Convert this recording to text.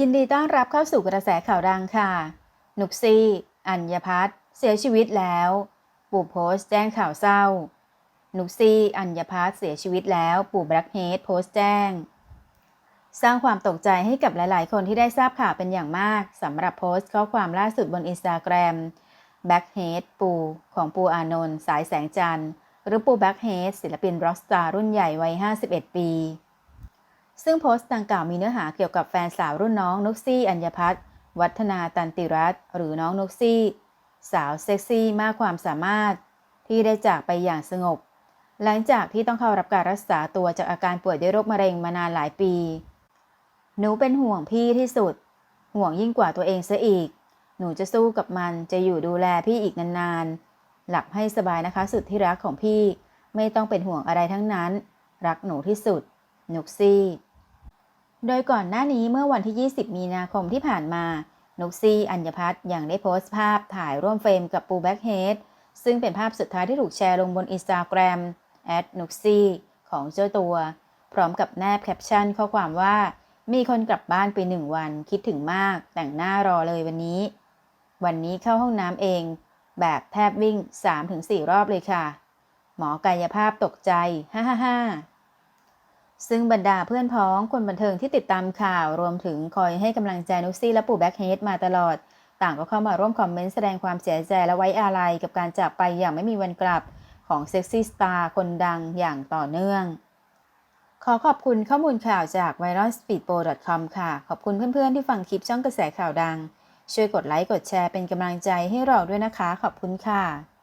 ยินดีต้อนรับเข้าสู่กระแสข่าวดังค่ะ นุกซี่ อัญญพัฒน์เสียชีวิตแล้ว ปู่โพสต์แจ้งข่าวเศร้า นุกซี่ อัญญพัฒน์เสียชีวิตแล้ว ปู่แบล็กเฮดโพสต์แจ้ง สร้างความตกใจให้กับหลาย ๆ คนที่ได้ทราบข่าวเป็นอย่างมากสำหรับโพสต์ข้อความล่าสุดบนอินสตาแกรมแบ็กเฮดปูของปูอานนท์สายแสงจันทร์หรือปูแบ็กเฮดศิลปินร็อกสตาร์รุ่นใหญ่วัย 51 ปี ซึ่งโพสต์ดังกล่าวมีเนื้อหาเกี่ยวกับแฟนสาวรุ่นน้องนุกซี่ อัญญพัฒน์วัฒนาตันติรัตน์หรือน้องนุกซี่ สาวเซ็กซี่มากความสามารถ ที่ได้จากไปอย่างสงบ หลังจากที่ต้องเข้ารับการรักษาตัวจากอาการป่วยด้วยโรคมะเร็งมานานหลายปี หนูเป็นห่วงพี่ที่สุด ห่วงยิ่งกว่าตัวเองซะอีก หนูจะสู้กับมันจะอยู่ดูแลพี่อีกนานๆ หลับให้สบายนะคะสุดที่รักของพี่ ไม่ต้องเป็นห่วงอะไรทั้งนั้น รักหนูที่สุดนุกซี่ โดยก่อนหน้านี้เมื่อวันที่ 20 มีนาคมที่ผ่านมา นุกซี่อัญญพัฒน์ยังได้โพสต์ภาพถ่ายร่วมเฟรมกับปูแบ็กเฮดซึ่งเป็นภาพสุดท้ายที่ถูกแชร์ลงบนอินสตาแกรมแอดนุกซี่ของเจ้าตัว พร้อมกับแนบแคปชั่นข้อความว่า มีคนกลับบ้านไปหนึ่งวันคิดถึงมาก แต่งหน้ารอเลยวันนี้ วันนี้เข้าห้องน้ำเอง แบบแทบวิ่ง 3-4 รอบเลยค่ะ หมอกายภาพตกใจ ฮ่าฮ่าฮ่า ซึ่งบรรดาเพื่อนพ้องคนบันเทิงที่ติดตามข่าวรวมถึงคอยให้กำลังใจนุซี่และปู่แบ็คเฮดมาตลอด ต่างก็เข้ามาร่วมคอมเมนต์แสดงความเสียใจและไว้อาลัยกับการจากไปอย่างไม่มีวันกลับของเซ็กซี่สตาร์คนดังอย่างต่อเนื่อง ขอขอบคุณข้อมูลข่าวจาก v i r a l s p e e d p o c o m ค่ะ ขอบคุณเพื่อนๆที่ฟังคลิปช่องกระแสข่าวดัง ช่วยกดไลค์กดแชร์เป็นกำลังใจให้เราด้วยนะคะ ขอบคุณค่ะ